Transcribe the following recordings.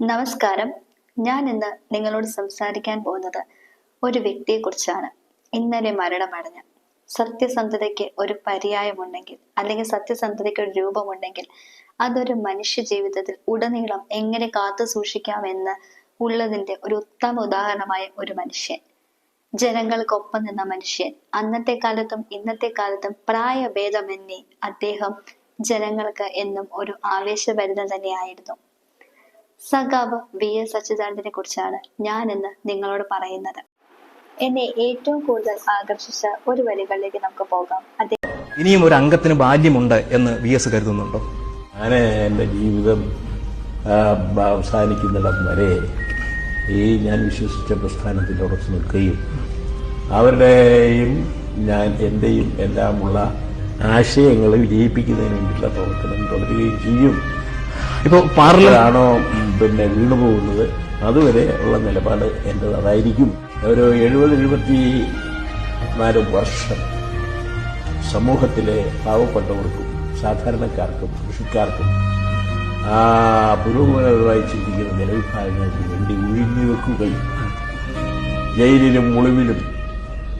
നമസ്കാരം. ഞാൻ ഇന്ന് നിങ്ങളോട് സംസാരിക്കാൻ പോകുന്നത് ഒരു വ്യക്തിയെക്കുറിച്ചാണ്. ഇന്നലെ മരണമടഞ്ഞ. സത്യസന്ധതയ്ക്ക് ഒരു പര്യായമുണ്ടെങ്കിൽ അല്ലെങ്കിൽ സത്യസന്ധതയ്ക്ക് ഒരു രൂപമുണ്ടെങ്കിൽ അതൊരു മനുഷ്യ ജീവിതത്തിൽ ഉടനീളം എങ്ങനെ കാത്തു സൂക്ഷിക്കാമെന്ന് ഉള്ളതിന്റെ ഒരു ഉത്തമ ഉദാഹരണമായ ഒരു മനുഷ്യൻ. ജനങ്ങൾക്കൊപ്പം നിന്ന മനുഷ്യൻ അന്നത്തെ കാലത്തും ഇന്നത്തെ കാലത്തും പ്രായഭേദമന്യേ അദ്ദേഹം ജനങ്ങൾക്ക് എന്നും ഒരു ആവേശഭരിതം തന്നെയായിരുന്നു. സഖാവ് വി എസ് അച്യുതാനന്ദനെ കുറിച്ചാണ് ഞാൻ ഇന്ന് നിങ്ങളോട് പറയുന്നത്. എന്നെ ഏറ്റവും കൂടുതൽ ആകർഷിച്ച ഒരു വരികളിലേക്ക് നമുക്ക് പോകാം. അദ്ദേഹം ഇനിയും ഒരു അംഗത്തിന് ബാല്യമുണ്ട് എന്ന് വി എസ് കരുതുന്നുണ്ടോ? ഞാൻ എന്റെ ജീവിതം അവസാനിക്കുന്നിടം വരെ ഈ ഞാൻ വിശ്വസിച്ച പ്രസ്ഥാനത്തിൽ ഉറച്ചു നിൽക്കുകയും അവരുടെയും ഞാൻ എന്റെയും എല്ലാമുള്ള ആശയങ്ങൾ വിജയിപ്പിക്കുന്നതിന് വേണ്ടിയിട്ടുള്ള പ്രവർത്തനം തുടരുകയും ചെയ്യും. ഇപ്പോൾ പാർലമെന്റ് ആണോ പിന്നെ വീണുപോകുന്നത് അതുവരെ ഉള്ള നിലപാട് എന്റെതായിരിക്കും ഒരു എഴുപത് എഴുപത്തി നാല് വർഷം സമൂഹത്തിലെ പാവപ്പെട്ടവർക്കും സാധാരണക്കാർക്കും കൃഷിക്കാർക്കും ആ പുരോഗമനപരമായി ചിന്തിക്കുന്ന നിലവിഭാഗങ്ങൾക്ക് വേണ്ടി ഒഴിഞ്ഞു വെക്കുകയും ജയിലിലും മുളിവിലും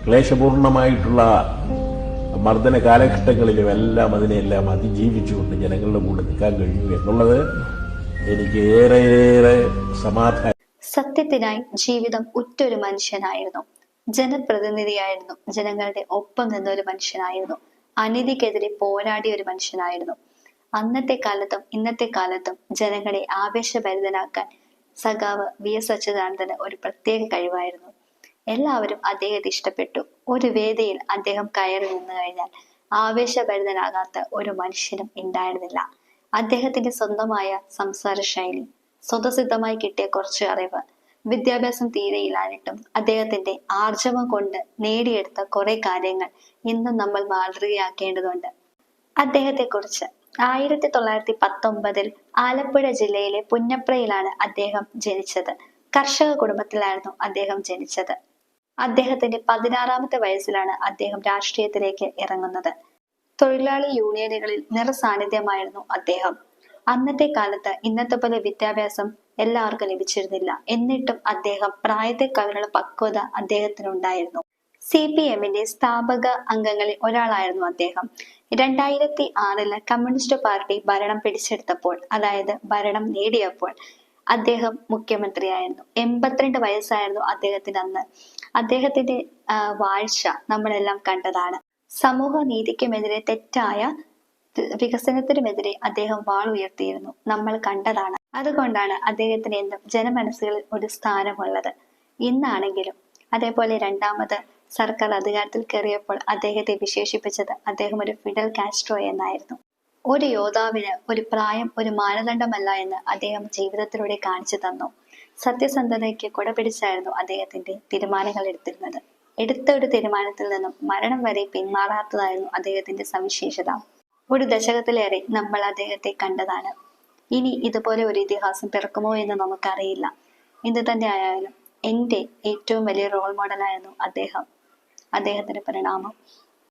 ക്ലേശപൂർണമായിട്ടുള്ള മർദ്ദന കാലഘട്ടങ്ങളിലും എല്ലാം അതിനെല്ലാം അതിജീവിച്ചുകൊണ്ട് ജനങ്ങളുടെ കൂടെ നിൽക്കാൻ കഴിഞ്ഞു എന്നുള്ളത് എനിക്ക് ഏറെയേറെ സമാധാനം. സത്യത്തിനായി ജീവിതം ഉറ്റൊരു മനുഷ്യനായിരുന്നു. ജനപ്രതിനിധിയായിരുന്നു. ജനങ്ങളുടെ ഒപ്പം നിന്ന ഒരു മനുഷ്യനായിരുന്നു. അനീതിക്കെതിരെ പോരാടിയ ഒരു മനുഷ്യനായിരുന്നു. അന്നത്തെ കാലത്തും ഇന്നത്തെ കാലത്തും ജനങ്ങളെ ആവേശഭരിതനാക്കാൻ സഖാവ് വി എസ് അച്യുതാനന്ദന് ഒരു പ്രത്യേക കഴിവായിരുന്നു. എല്ലാവരും അദ്ദേഹത്തെ ഇഷ്ടപ്പെട്ടു. ഒരു വേദിയിൽ അദ്ദേഹം കയറി നിന്നു കഴിഞ്ഞാൽ ആവേശഭരിതനാകാത്ത ഒരു മനുഷ്യനും ഉണ്ടായിരുന്നില്ല. അദ്ദേഹത്തിന്റെ സ്വന്തമായ സംസാര ശൈലി സ്വതസിദ്ധമായി കിട്ടിയ കുറച്ച് അറിവ് വിദ്യാഭ്യാസം തീരെയില്ലാഞ്ഞിട്ടും അദ്ദേഹത്തിന്റെ ആർജവം കൊണ്ട് നേടിയെടുത്ത കുറെ കാര്യങ്ങൾ ഇന്നും നമ്മൾ മാതൃകയാക്കേണ്ടതുണ്ട്. അദ്ദേഹത്തെ കുറിച്ച് ആയിരത്തി തൊള്ളായിരത്തി പത്തൊമ്പതിൽ ആലപ്പുഴ ജില്ലയിലെ പുന്നപ്രയിലാണ് അദ്ദേഹം ജനിച്ചത്. കർഷക കുടുംബത്തിലായിരുന്നു അദ്ദേഹം ജനിച്ചത്. അദ്ദേഹത്തിന്റെ പതിനാറാമത്തെ വയസ്സിലാണ് അദ്ദേഹം രാഷ്ട്രീയത്തിലേക്ക് ഇറങ്ങുന്നത്. തൊഴിലാളി യൂണിയനുകളിൽ നിറസാന്നിധ്യമായിരുന്നു അദ്ദേഹം. അന്നത്തെ കാലത്ത് ഇന്നത്തെ പോലെ വിദ്യാഭ്യാസം എല്ലാവർക്കും ലഭിച്ചിരുന്നില്ല. എന്നിട്ടും അദ്ദേഹം പ്രായത്തെക്കാളുള്ള പക്വത അദ്ദേഹത്തിനുണ്ടായിരുന്നു. സി പി എമ്മിന്റെ സ്ഥാപക അംഗങ്ങളിൽ ഒരാളായിരുന്നു അദ്ദേഹം. രണ്ടായിരത്തി ആറിൽ കമ്മ്യൂണിസ്റ്റ് പാർട്ടി ഭരണം പിടിച്ചെടുത്തപ്പോൾ അതായത് ഭരണം നേടിയപ്പോൾ അദ്ദേഹം മുഖ്യമന്ത്രിയായിരുന്നു. എൺപത്തിരണ്ട് വയസ്സായിരുന്നു അദ്ദേഹത്തിന് അന്ന്. അദ്ദേഹത്തിന്റെ വാഴ്ച നമ്മളെല്ലാം കണ്ടതാണ്. സമൂഹ നീതിക്കുമെതിരെ തെറ്റായ വികസനത്തിനുമെതിരെ അദ്ദേഹം വാൾ ഉയർത്തിയിരുന്നു. നമ്മൾ കണ്ടതാണ്. അതുകൊണ്ടാണ് അദ്ദേഹത്തിന് എന്നും ജനമനസ്സുകളിൽ ഒരു സ്ഥാനമുള്ളത്. ഇന്നാണെങ്കിലും അതേപോലെ രണ്ടാമത് സർക്കാർ അധികാരത്തിൽ കയറിയപ്പോൾ അദ്ദേഹത്തെ വിശേഷിപ്പിച്ചത് അദ്ദേഹം ഒരു ഫിഡൽ കാസ്ട്രോ എന്നായിരുന്നു. ഒരു യോദ്ധാവിന് ഒരു പ്രായം ഒരു മാനദണ്ഡമല്ല എന്ന് അദ്ദേഹം ജീവിതത്തിലൂടെ കാണിച്ചു തന്നു. സത്യസന്ധതയ്ക്ക് കുട പിടിച്ചായിരുന്നു അദ്ദേഹത്തിന്റെ തീരുമാനങ്ങൾ എടുത്തിരുന്നത്. എടുത്ത ഒരു തീരുമാനത്തിൽ നിന്നും മരണം വരെ പിന്മാറാത്തതായിരുന്നു അദ്ദേഹത്തിന്റെ സവിശേഷത. ഒരു ദശകത്തിലേറെ നമ്മൾ അദ്ദേഹത്തെ കണ്ടതാണ്. ഇനി ഇതുപോലെ ഒരു ഇതിഹാസം പിറക്കുമോ എന്ന് നമുക്കറിയില്ല. എന്ത് തന്നെ ആയാലും എന്റെ ഏറ്റവും വലിയ റോൾ മോഡലായിരുന്നു അദ്ദേഹം. അദ്ദേഹത്തിന്റെ പരിണാമം.